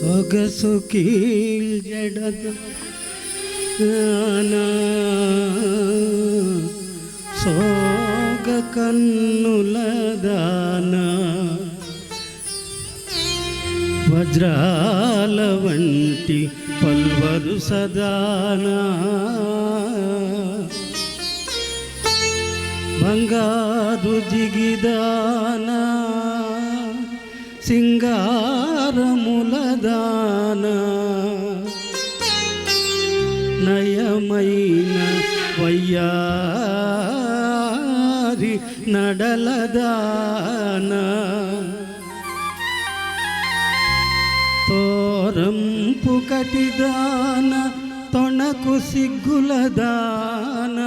ಸೊಗಸು ಕೀಳ್ಜಡದು ಜ್ಞಾನ ಸೋಗ ಕನ್ನುಲ దాన వజ్రాల వంటి పల్వరు సదానా బంగారు జిగిదానా సింగారముల దానా నయమైన వయ్యారి నడలదానా తోరంపు కటిదాన తొణకు సిగ్గులదాన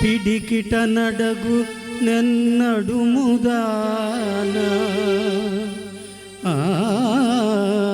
పిడికిట నడగు నెన్నడుముదాన ആ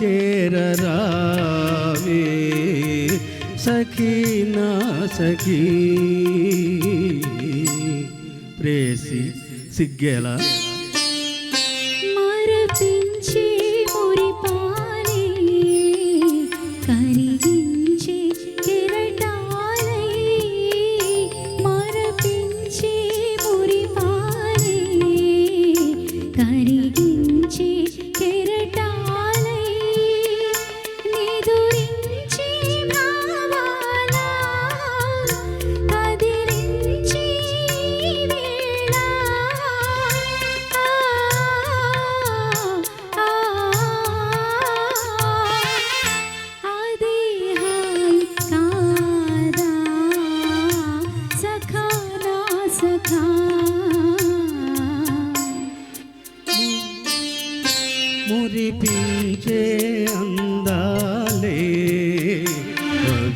చేరరావే సఖీ నా సఖీ? ప్రేసి సిగ్గేలా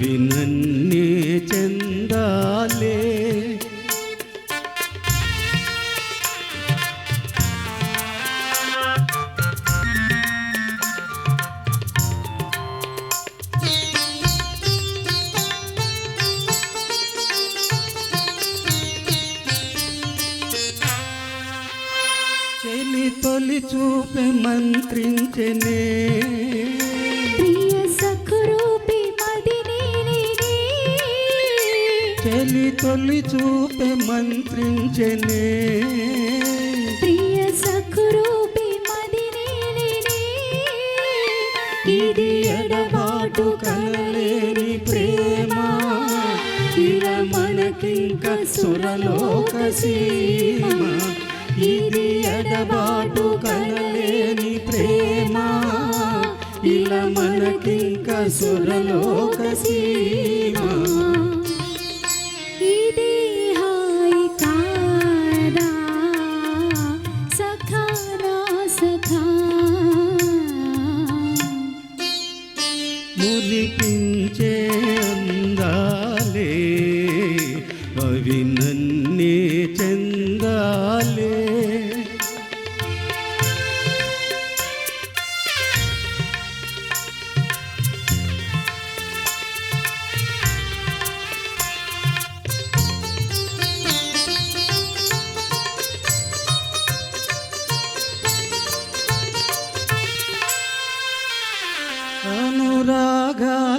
అవి నన్నే చెందాలే చెలి తొలి చూపే మంత్రించనే చెలి తొలి చూపే మంత్రించనే. ప్రియ సఖరూపి మదినేలినే ఇది ఎడబాటు కనలేని ప్రేమ. ఇలా మనకింక సురలోక సీమ. ఇది ఎడబాటు కనలేని ప్రేమ. ఇలా మనకింక సురలోక సీమ.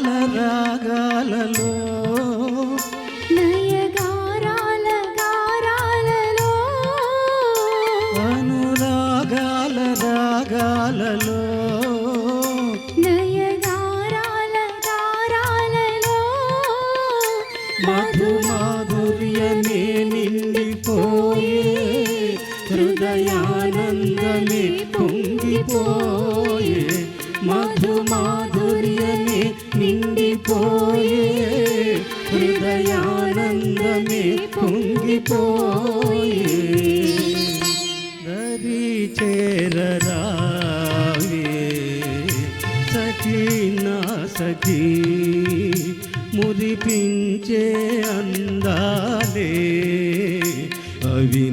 అనురాగాల రాగాలలో నయగారాల గారాలలో రాగాలలో నయగారాల గారాలలో మధు మాధుర్యమే నిండిపోయే హృదయానందమే పొంగిపోయే మధు హృదయానందమే పొంగిపోయే దరి చేరరావే. సఖీ నా సఖీ మురిపించే అందాలే. అవి